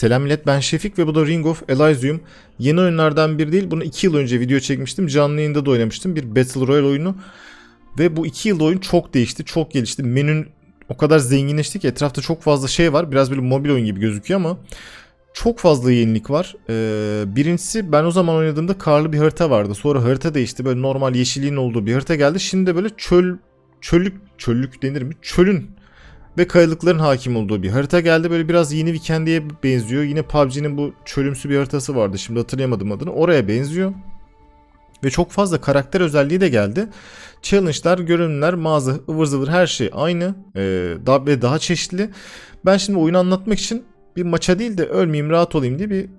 Selam millet ben Şefik ve bu da Ring of Elysium. Yeni oyunlardan biri değil. Bunu 2 yıl önce video çekmiştim. Canlı yayında da oynamıştım. Bir Battle Royale oyunu. Ve bu 2 yılda oyun çok değişti. Çok gelişti. Menün o kadar zenginleşti ki etrafta çok fazla şey var. Biraz böyle mobil oyun gibi gözüküyor ama çok fazla yenilik var. Ee, birincisi ben o zaman oynadığımda karlı bir harita vardı. Sonra harita değişti. Böyle normal yeşilliğin olduğu bir harita geldi. Şimdi de böyle çöl çöllük çöllük denir mi? Çölün ve kayalıkların hakim olduğu bir harita geldi. Böyle biraz yeni Weekend'e benziyor. Yine PUBG'nin bu çölümsü bir haritası vardı. Şimdi hatırlayamadım adını. Oraya benziyor. Ve çok fazla karakter özelliği de geldi. Challenge'lar, görünümler, mağaza, ıvır zıvır her şey aynı. Ee, daha, ve daha çeşitli. Ben şimdi oyunu anlatmak için bir maça değil de ölmeyeyim rahat olayım diye bir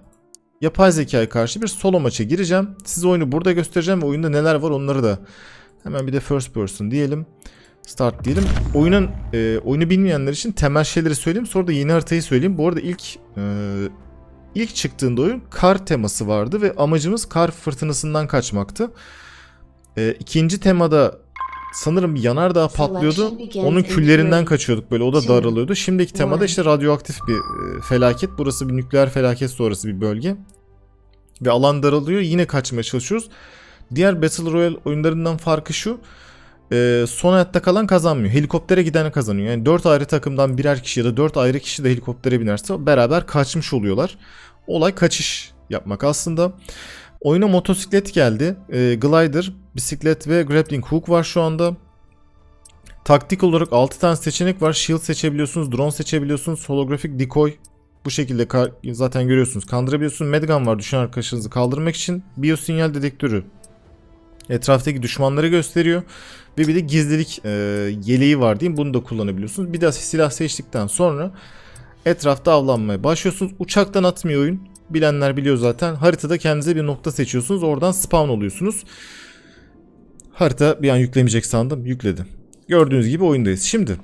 yapay zekaya karşı bir solo maça gireceğim. Size oyunu burada göstereceğim ve oyunda neler var onları da. Hemen bir de first person diyelim. Start diyelim. Oyunun e, oyunu bilmeyenler için temel şeyleri söyleyeyim. Sonra da yeni haritayı söyleyeyim. Bu arada ilk e, ilk çıktığında oyun kar teması vardı ve amacımız kar fırtınasından kaçmaktı. E, ikinci temada sanırım yanardağ patlıyordu. Onun küllerinden kaçıyorduk böyle. O da daralıyordu. Şimdiki temada işte radyoaktif bir e, felaket. Burası bir nükleer felaket sonrası bir bölge. Ve alan daralıyor. Yine kaçmaya çalışıyoruz. Diğer Battle Royale oyunlarından farkı şu e, son hayatta kalan kazanmıyor. Helikoptere giden kazanıyor. Yani 4 ayrı takımdan birer kişi ya da 4 ayrı kişi de helikoptere binerse beraber kaçmış oluyorlar. Olay kaçış yapmak aslında. Oyuna motosiklet geldi. E, glider, bisiklet ve grappling hook var şu anda. Taktik olarak 6 tane seçenek var. Shield seçebiliyorsunuz, drone seçebiliyorsunuz, holographic decoy bu şekilde zaten görüyorsunuz. Kandırabiliyorsunuz. Medgun var düşen arkadaşınızı kaldırmak için. Biyosinyal dedektörü etraftaki düşmanları gösteriyor. Ve bir de gizlilik e, yeleği var diyeyim. Bunu da kullanabiliyorsunuz. Bir de silah seçtikten sonra etrafta avlanmaya başlıyorsunuz. Uçaktan atmıyor oyun. Bilenler biliyor zaten. Haritada kendinize bir nokta seçiyorsunuz. Oradan spawn oluyorsunuz. Harita bir an yüklemeyecek sandım. Yükledi. Gördüğünüz gibi oyundayız. Şimdi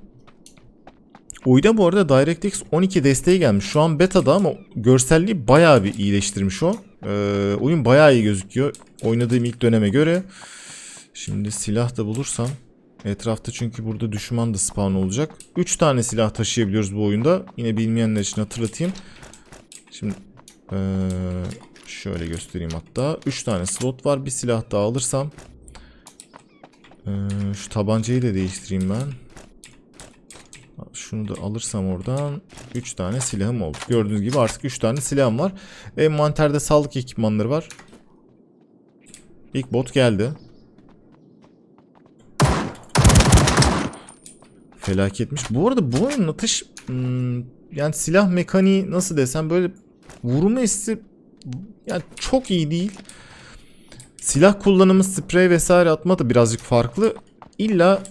Oyunda bu arada DirectX 12 desteği gelmiş. Şu an beta'da ama görselliği bayağı bir iyileştirmiş o. Ee, oyun bayağı iyi gözüküyor. Oynadığım ilk döneme göre. Şimdi silah da bulursam. Etrafta çünkü burada düşman da spawn olacak. 3 tane silah taşıyabiliyoruz bu oyunda. Yine bilmeyenler için hatırlatayım. Şimdi ee, şöyle göstereyim hatta. 3 tane slot var. Bir silah daha alırsam. Ee, şu tabancayı da değiştireyim ben. Şunu da alırsam oradan 3 tane silahım oldu. Gördüğünüz gibi artık 3 tane silahım var. Envanterde sağlık ekipmanları var. İlk bot geldi. Felaketmiş. Bu arada bu oyunun atış hmm, yani silah mekaniği nasıl desem böyle vurma hissi yani çok iyi değil. Silah kullanımı sprey vesaire atma da birazcık farklı. İlla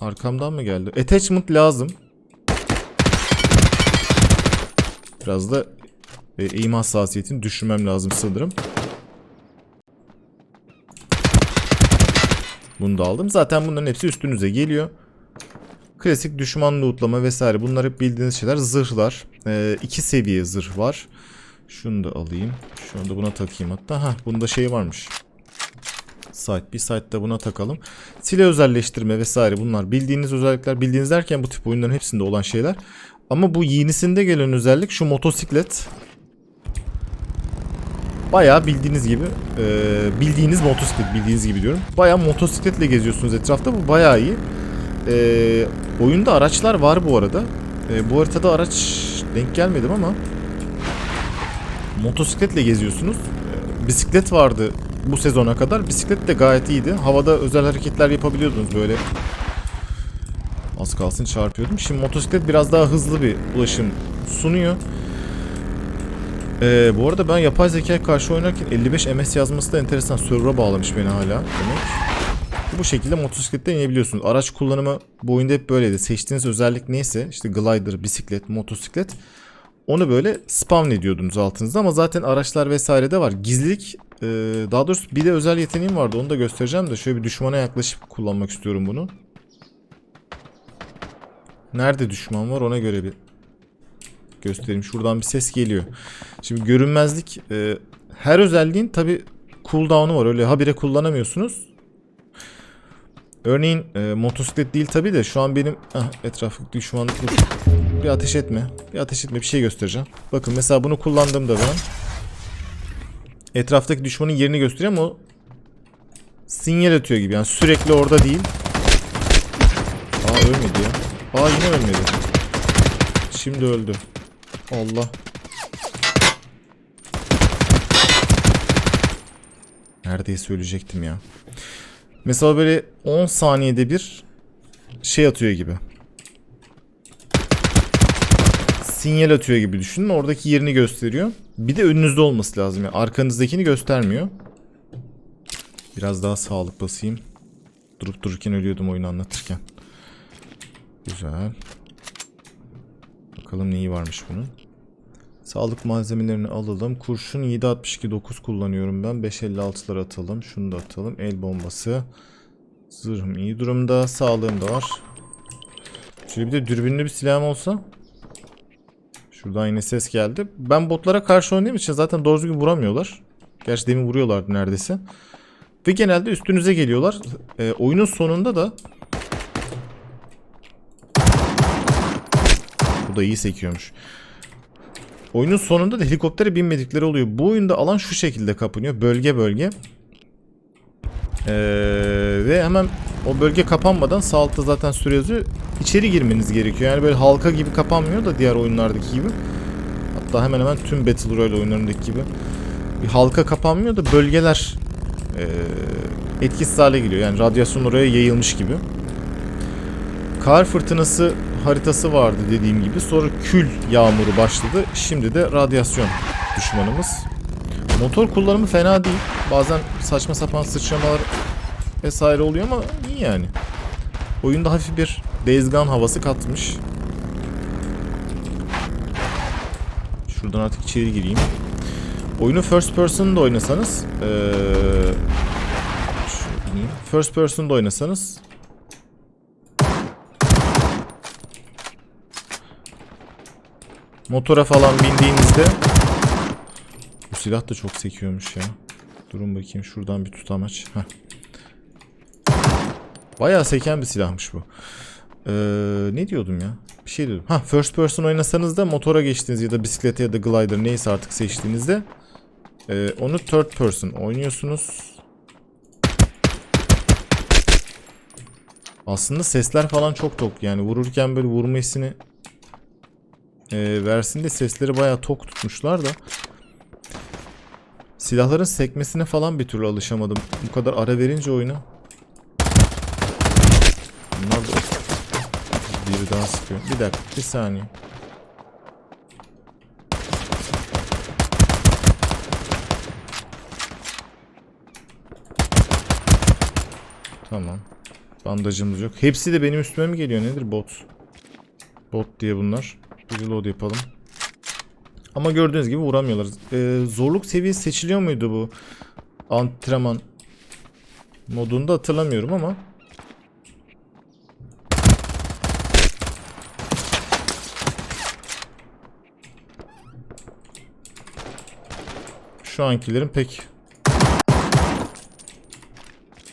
arkamdan mı geldi? Attachment lazım. Biraz da e, eğim hassasiyetini düşürmem lazım sanırım. Bunu da aldım. Zaten bunların hepsi üstünüze geliyor. Klasik düşman lootlama vesaire bunlar hep bildiğiniz şeyler. Zırhlar. Ee, iki seviye zırh var. Şunu da alayım. Şunu da buna takayım hatta. Hah bunda şey varmış. Site. Bir site'da buna takalım. Silah özelleştirme vesaire bunlar bildiğiniz özellikler. Bildiğiniz derken bu tip oyunların hepsinde olan şeyler. Ama bu yenisinde gelen özellik şu motosiklet. Bayağı bildiğiniz gibi e, bildiğiniz motosiklet bildiğiniz gibi diyorum. Bayağı motosikletle geziyorsunuz etrafta bu bayağı iyi. E, oyunda araçlar var bu arada. E, bu haritada araç denk gelmedim ama motosikletle geziyorsunuz. E, bisiklet vardı bu sezona kadar. Bisiklet de gayet iyiydi. Havada özel hareketler yapabiliyordunuz böyle. Az kalsın çarpıyordum. Şimdi motosiklet biraz daha hızlı bir ulaşım sunuyor. Ee, bu arada ben yapay zekaya karşı oynarken 55 ms yazması da enteresan. Server'a bağlamış beni hala demek. Bu şekilde motosiklette inebiliyorsunuz. Araç kullanımı bu oyunda hep böyleydi. Seçtiğiniz özellik neyse işte glider, bisiklet, motosiklet onu böyle spawn ediyordunuz altınızda ama zaten araçlar vesaire de var. Gizlilik e, daha doğrusu bir de özel yeteneğim vardı onu da göstereceğim de şöyle bir düşmana yaklaşıp kullanmak istiyorum bunu. Nerede düşman var ona göre bir göstereyim. Şuradan bir ses geliyor. Şimdi görünmezlik e, her özelliğin tabi cooldown'u var. Öyle habire kullanamıyorsunuz. Örneğin e, motosiklet değil tabi de şu an benim ah, etraflık düşman dur. Bir ateş etme. Bir ateş etme bir şey göstereceğim. Bakın mesela bunu kullandığımda ben etraftaki düşmanın yerini gösteriyor ama o sinyal atıyor gibi yani sürekli orada değil. Aa ölmedi ya. Aa yine ölmedi. Şimdi öldü. Allah. Neredeyse ölecektim ya. Mesela böyle 10 saniyede bir şey atıyor gibi. Sinyal atıyor gibi düşünün. Oradaki yerini gösteriyor. Bir de önünüzde olması lazım. Yani arkanızdakini göstermiyor. Biraz daha sağlık basayım. Durup dururken ölüyordum oyunu anlatırken. Güzel. Bakalım neyi varmış bunun. Sağlık malzemelerini alalım. Kurşun 7.62 9 kullanıyorum ben. 5.56'lar atalım. Şunu da atalım. El bombası. Zırhım iyi durumda. Sağlığım da var. Şöyle bir de dürbünlü bir silahım olsa. Şuradan yine ses geldi. Ben botlara karşı oynadığım için zaten doğru düzgün vuramıyorlar. Gerçi demin vuruyorlardı neredeyse. Ve genelde üstünüze geliyorlar. Ee, oyunun sonunda da Bu da iyi sekiyormuş. Oyunun sonunda da helikoptere binmedikleri oluyor. Bu oyunda alan şu şekilde kapanıyor. Bölge bölge. Ee, ve hemen o bölge kapanmadan sağ altta zaten süre yazıyor. İçeri girmeniz gerekiyor. Yani böyle halka gibi kapanmıyor da diğer oyunlardaki gibi. Hatta hemen hemen tüm Battle Royale oyunlarındaki gibi. Bir halka kapanmıyor da bölgeler ee, etkisiz hale geliyor. Yani radyasyon oraya yayılmış gibi. Kar fırtınası haritası vardı dediğim gibi. Sonra kül yağmuru başladı. Şimdi de radyasyon düşmanımız. Motor kullanımı fena değil. Bazen saçma sapan sıçramalar vesaire oluyor ama iyi yani. Oyunda hafif bir Days havası katmış. Şuradan artık içeri gireyim. Oyunu first person da oynasanız ee. First person da oynasanız Motora falan bindiğinizde Bu silah da çok sekiyormuş ya. Durun bakayım şuradan bir tutamaç. Heh. Bayağı seken bir silahmış bu. Ee, ne diyordum ya? Bir şey diyordum. Ha first person oynasanız da motora geçtiğiniz ya da bisiklete ya da glider neyse artık seçtiğinizde e, onu third person oynuyorsunuz. Aslında sesler falan çok tok yani vururken böyle vurma hissini e, versin de sesleri bayağı tok tutmuşlar da. Silahların sekmesine falan bir türlü alışamadım. Bu kadar ara verince oyuna. Bunlar da biri daha sıkıyor. Bir dakika, bir saniye. Tamam. Bandajımız yok. Hepsi de benim üstüme mi geliyor? Nedir bot? Bot diye bunlar. Bir reload yapalım. Ama gördüğünüz gibi vuramıyorlar. Ee, zorluk seviyesi seçiliyor muydu bu? Antrenman modunda hatırlamıyorum ama. Şu ankilerin pek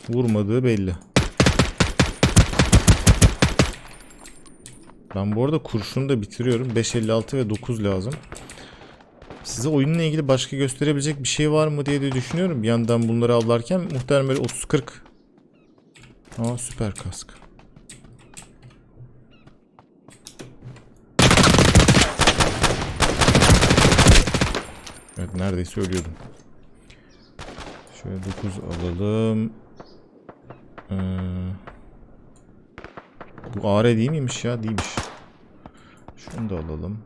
vurmadığı belli. Ben bu arada kurşunu da bitiriyorum. 5.56 ve 9 lazım. Size oyunla ilgili başka gösterebilecek bir şey var mı diye de düşünüyorum. Bir yandan bunları avlarken muhtemelen böyle 30-40. Aa süper kask. Evet neredeyse ölüyordum. Şöyle 9 alalım. Ee, bu AR değil miymiş ya? Değilmiş. Şunu da alalım.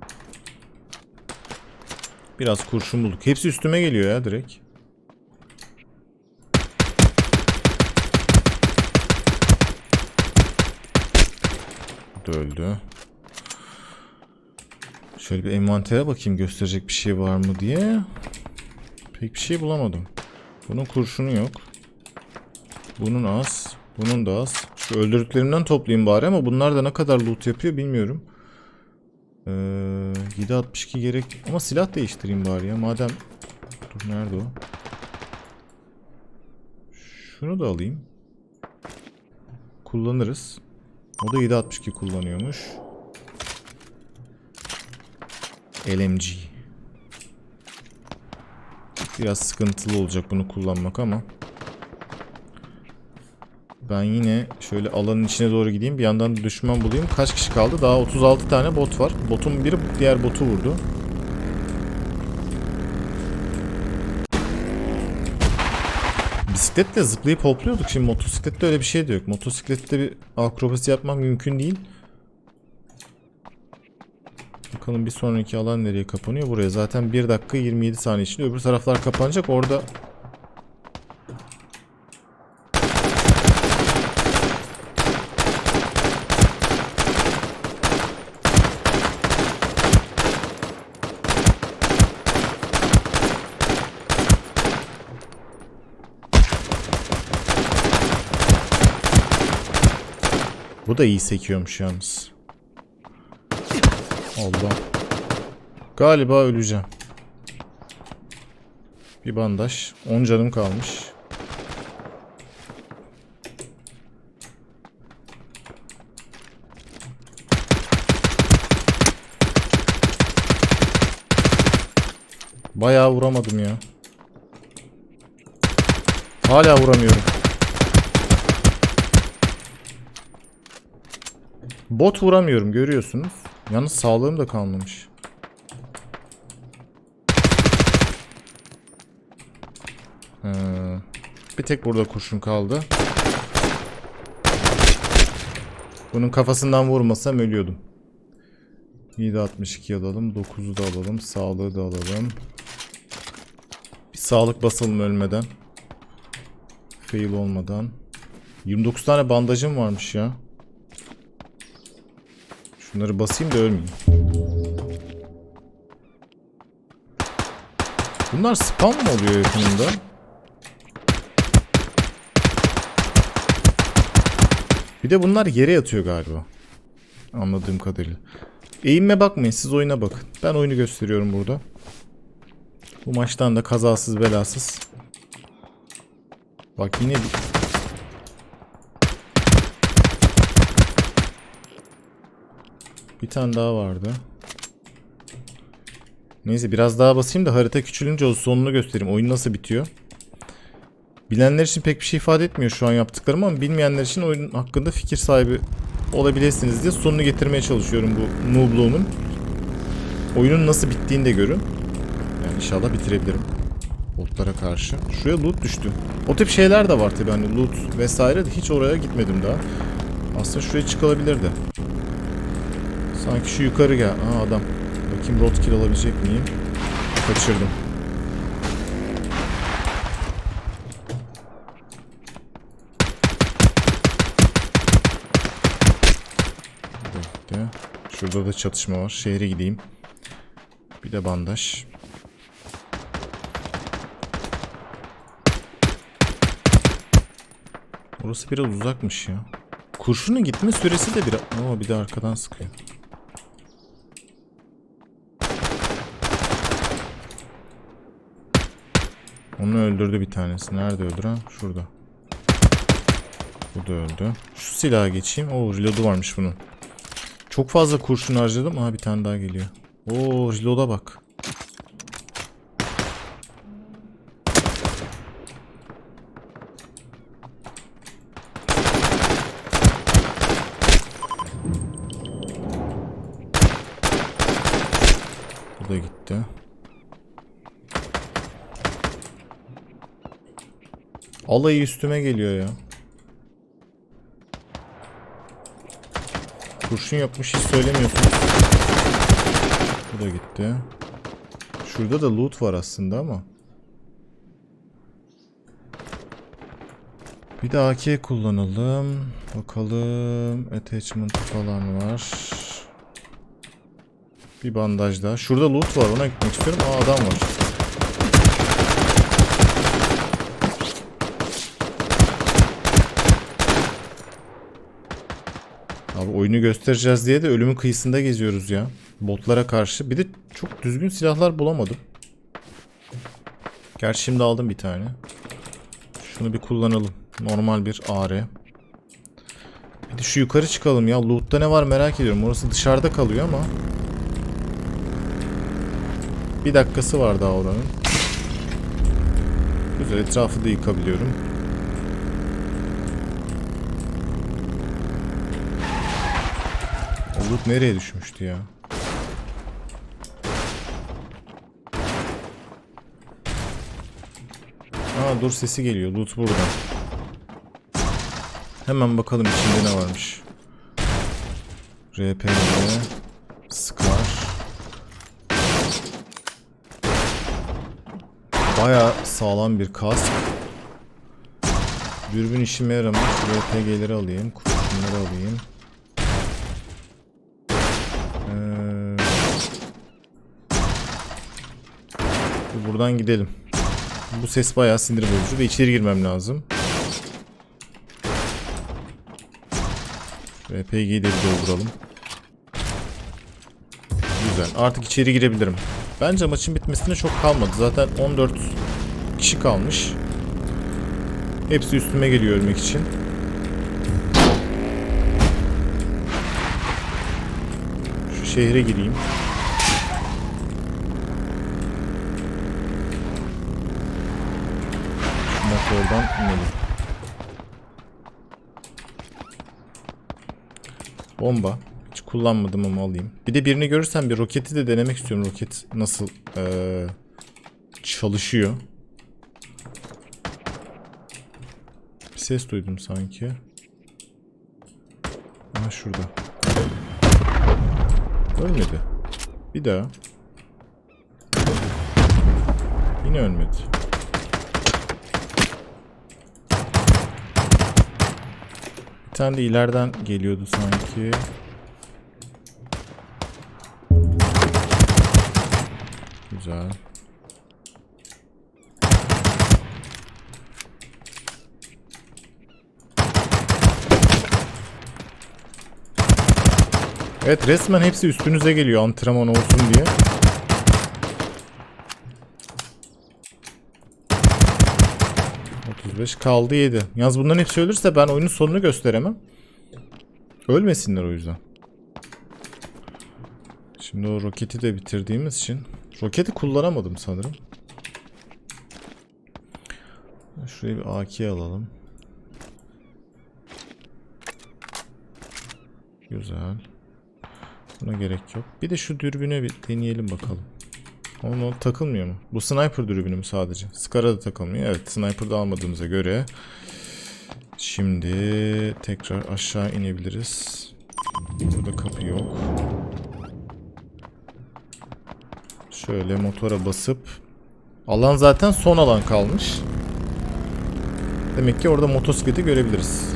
Biraz kurşun bulduk. Hepsi üstüme geliyor ya direkt. Bu öldü. Şöyle bir envantere bakayım gösterecek bir şey var mı diye. Pek bir şey bulamadım. Bunun kurşunu yok. Bunun az. Bunun da az. Şu öldürdüklerimden toplayayım bari ama bunlar da ne kadar loot yapıyor bilmiyorum. Ee, 7.62 gerek ama silah değiştireyim bari ya madem dur nerede o şunu da alayım kullanırız. O da 7.62 kullanıyormuş. LMG. Biraz sıkıntılı olacak bunu kullanmak ama. Ben yine şöyle alanın içine doğru gideyim. Bir yandan da düşman bulayım. Kaç kişi kaldı? Daha 36 tane bot var. Botun biri diğer botu vurdu. Bisikletle zıplayıp hopluyorduk. Şimdi motosiklette öyle bir şey de yok. Motosiklette bir akrobasi yapmak mümkün değil. Bakalım bir sonraki alan nereye kapanıyor? Buraya zaten 1 dakika 27 saniye içinde öbür taraflar kapanacak. Orada Bu da iyi sekiyormuş yalnız. Allah. Galiba öleceğim. Bir bandaj. 10 canım kalmış. Bayağı vuramadım ya. Hala vuramıyorum. Bot vuramıyorum görüyorsunuz. Yalnız sağlığım da kalmamış. Ee, bir tek burada kurşun kaldı. Bunun kafasından vurmasam ölüyordum. 7.62 alalım. 9'u da alalım. Sağlığı da alalım. Bir sağlık basalım ölmeden. Fail olmadan. 29 tane bandajım varmış ya. Şunları basayım da ölmeyeyim. Bunlar spam mı oluyor yakınında? Bir de bunlar yere yatıyor galiba. Anladığım kadarıyla. Eğime bakmayın siz oyuna bakın. Ben oyunu gösteriyorum burada. Bu maçtan da kazasız belasız. Bak yine bir... Bir tane daha vardı. Neyse biraz daha basayım da harita küçülünce o sonunu göstereyim. Oyun nasıl bitiyor. Bilenler için pek bir şey ifade etmiyor şu an yaptıklarım ama bilmeyenler için oyun hakkında fikir sahibi olabilirsiniz diye sonunu getirmeye çalışıyorum bu noobluğumun. Oyunun nasıl bittiğini de görün. Yani inşallah bitirebilirim. Botlara karşı. Şuraya loot düştü. O tip şeyler de var tabi hani loot vesaire de hiç oraya gitmedim daha. Aslında şuraya çıkılabilirdi. Sanki şu yukarı gel. Aa adam. Bakayım roadkill alabilecek miyim? Kaçırdım. Bekle. Şurada da çatışma var. Şehre gideyim. Bir de bandaj. Orası biraz uzakmış ya. Kurşunun gitme süresi de biraz... Oo bir de arkadan sıkıyor. Onu öldürdü bir tanesi. Nerede öldüren? Şurada. Bu da öldü. Şu silaha geçeyim. Oo reload'u varmış bunun. Çok fazla kurşun harcadım. Aha bir tane daha geliyor. Oo reload'a bak. Bu da gitti. Alayı üstüme geliyor ya. Kurşun yapmış hiç söylemiyorsunuz. Bu da gitti. Şurada da loot var aslında ama. Bir de AK kullanalım. Bakalım. Attachment falan var. Bir bandaj daha. Şurada loot var. Ona gitmek istiyorum. Aa adam var. Abi oyunu göstereceğiz diye de ölümün kıyısında geziyoruz ya. Botlara karşı. Bir de çok düzgün silahlar bulamadım. Gerçi şimdi aldım bir tane. Şunu bir kullanalım. Normal bir AR. De şu yukarı çıkalım ya. Loot'ta ne var merak ediyorum. Orası dışarıda kalıyor ama. Bir dakikası var daha oranın. Güzel etrafı da yıkabiliyorum. Loot nereye düşmüştü ya? Aa dur sesi geliyor. Loot burada. Hemen bakalım içinde ne varmış. RP'de Scar Baya sağlam bir kask. Dürbün işime yaramaz. RPG'leri alayım. Kurşunları alayım. Buradan gidelim. Bu ses bayağı sinir bozucu ve içeri girmem lazım. RPG'yi de bir dolduralım. Güzel. Artık içeri girebilirim. Bence maçın bitmesine çok kalmadı. Zaten 14 kişi kalmış. Hepsi üstüme geliyor ölmek için. Şu şehre gireyim. Bomba. Hiç kullanmadım ama alayım. Bir de birini görürsem bir roketi de denemek istiyorum. Roket nasıl eee, çalışıyor. Bir ses duydum sanki. Aha şurada. Ölmedi. Bir daha. Yine ölmedi. Bir tane de ileriden geliyordu sanki. Güzel. Evet resmen hepsi üstünüze geliyor antrenman olsun diye. ...35 kaldı 7. Yalnız bunların hepsi ölürse ben oyunun sonunu gösteremem. Ölmesinler o yüzden. Şimdi o roketi de bitirdiğimiz için... Roketi kullanamadım sanırım. Şuraya bir AK alalım. Güzel. Buna gerek yok. Bir de şu dürbüne bir deneyelim bakalım. Onu takılmıyor mu? Bu sniper dürbünü mü sadece? Scar'a da takılmıyor. Evet sniper'da almadığımıza göre. Şimdi tekrar aşağı inebiliriz. Burada kapı yok. Şöyle motora basıp alan zaten son alan kalmış. Demek ki orada motosikleti görebiliriz.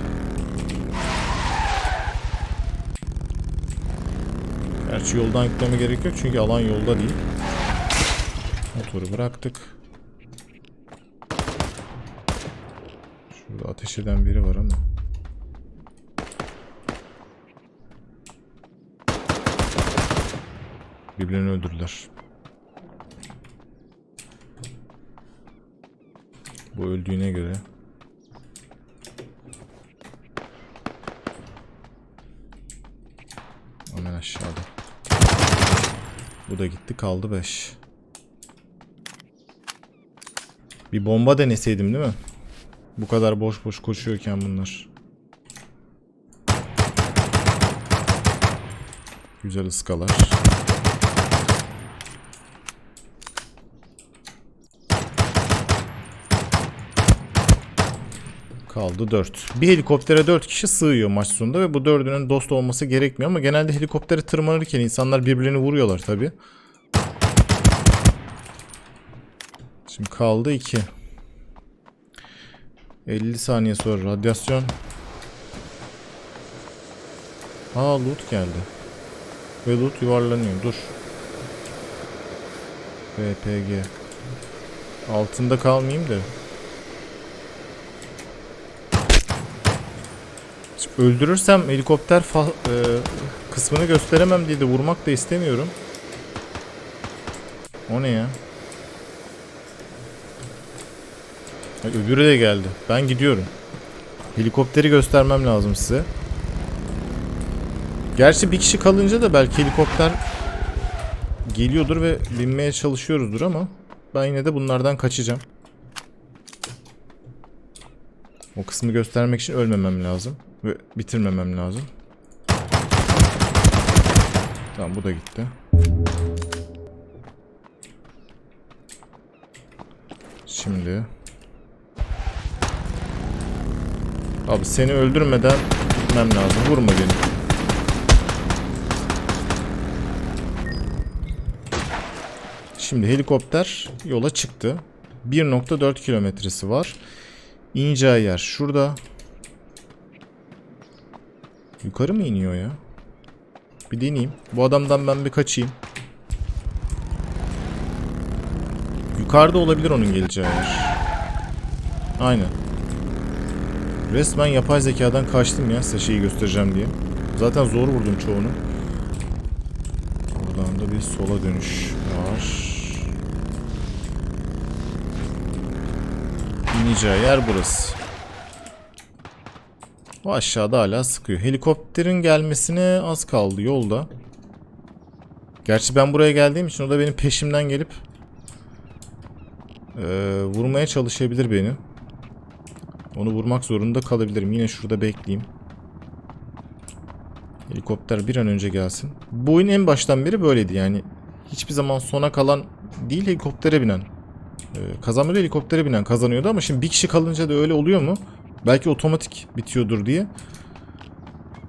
Gerçi yoldan gitmeme gerek yok çünkü alan yolda değil. Motoru bıraktık. Şurada ateş eden biri var ama. Birbirlerini öldürdüler. Bu öldüğüne göre Hemen aşağıda. Bu da gitti kaldı 5. Bir bomba deneseydim değil mi? Bu kadar boş boş koşuyorken bunlar. Güzel ıskalar. Kaldı 4. Bir helikoptere 4 kişi sığıyor maç sonunda ve bu dördünün dost olması gerekmiyor ama genelde helikoptere tırmanırken insanlar birbirlerini vuruyorlar tabi. Şimdi kaldı 2. 50 saniye sonra radyasyon. Aa loot geldi. Ve loot yuvarlanıyor. Dur. RPG. Altında kalmayayım da. Öldürürsem helikopter e, kısmını gösteremem diye de vurmak da istemiyorum. O ne ya? Ay, öbürü de geldi. Ben gidiyorum. Helikopteri göstermem lazım size. Gerçi bir kişi kalınca da belki helikopter geliyordur ve binmeye çalışıyoruzdur ama ben yine de bunlardan kaçacağım. O kısmı göstermek için ölmemem lazım ve bitirmemem lazım. Tamam bu da gitti. Şimdi Abi seni öldürmeden gitmem lazım. Vurma beni. Şimdi helikopter yola çıktı. 1.4 kilometresi var. İneceği yer şurada. Yukarı mı iniyor ya? Bir deneyeyim. Bu adamdan ben bir kaçayım. Yukarıda olabilir onun geleceği yer. Aynen. Resmen yapay zekadan kaçtım ya size şeyi göstereceğim diye. Zaten zor vurdum çoğunu. Oradan da bir sola dönüş var. İneceği yer burası. O aşağıda hala sıkıyor. Helikopterin gelmesine az kaldı yolda. Gerçi ben buraya geldiğim için o da benim peşimden gelip eee, vurmaya çalışabilir beni. Onu vurmak zorunda kalabilirim. Yine şurada bekleyeyim. Helikopter bir an önce gelsin. Bu oyun en baştan beri böyleydi yani. Hiçbir zaman sona kalan değil helikoptere binen. Ee, kazanmada helikoptere binen kazanıyordu ama şimdi bir kişi kalınca da öyle oluyor mu? Belki otomatik bitiyordur diye.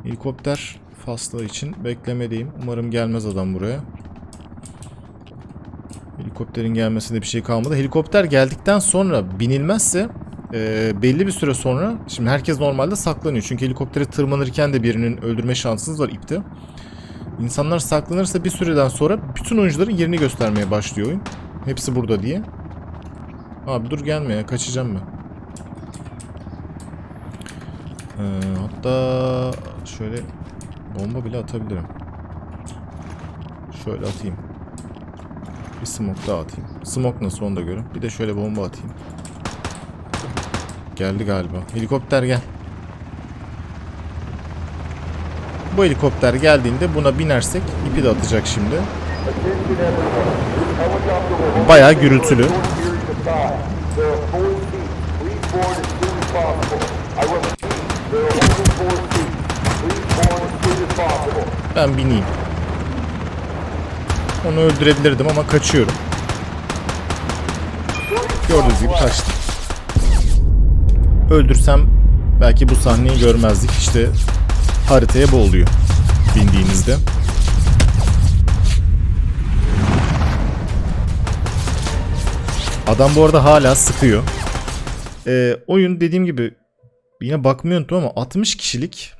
Helikopter faslı için beklemedeyim. Umarım gelmez adam buraya. Helikopterin gelmesinde bir şey kalmadı. Helikopter geldikten sonra binilmezse e, belli bir süre sonra şimdi herkes normalde saklanıyor. Çünkü helikoptere tırmanırken de birinin öldürme şansınız var ipte. İnsanlar saklanırsa bir süreden sonra bütün oyuncuların yerini göstermeye başlıyor oyun. Hepsi burada diye. Abi dur gelme ya kaçacağım ben. Ee, hatta şöyle bomba bile atabilirim. Şöyle atayım. Bir smoke daha atayım. Smoke nasıl onu da görün. Bir de şöyle bomba atayım. Geldi galiba. Helikopter gel. Bu helikopter geldiğinde buna binersek ipi de atacak şimdi. Bayağı gürültülü. Ben bineyim. Onu öldürebilirdim ama kaçıyorum. Gördüğünüz gibi kaçtım. Öldürsem belki bu sahneyi görmezdik. İşte haritaya bu oluyor bindiğinizde. Adam bu arada hala sıkıyor. Ee, oyun dediğim gibi yine bakmayı unuttum ama 60 kişilik.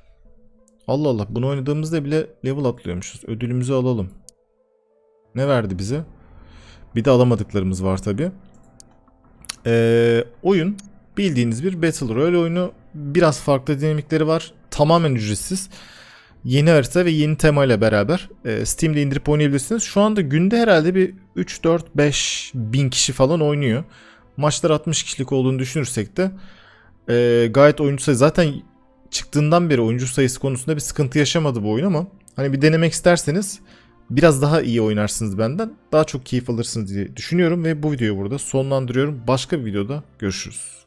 Allah Allah bunu oynadığımızda bile level atlıyormuşuz. Ödülümüzü alalım. Ne verdi bize? Bir de alamadıklarımız var tabi. Ee, oyun bildiğiniz bir Battle Royale oyunu. Biraz farklı dinamikleri var. Tamamen ücretsiz. Yeni harita ve yeni tema ile beraber e, Steam'de indirip oynayabilirsiniz. Şu anda günde herhalde bir 3, 4, 5 bin kişi falan oynuyor. Maçlar 60 kişilik olduğunu düşünürsek de e, gayet oyuncu sayısı zaten çıktığından beri oyuncu sayısı konusunda bir sıkıntı yaşamadı bu oyun ama hani bir denemek isterseniz biraz daha iyi oynarsınız benden. Daha çok keyif alırsınız diye düşünüyorum ve bu videoyu burada sonlandırıyorum. Başka bir videoda görüşürüz.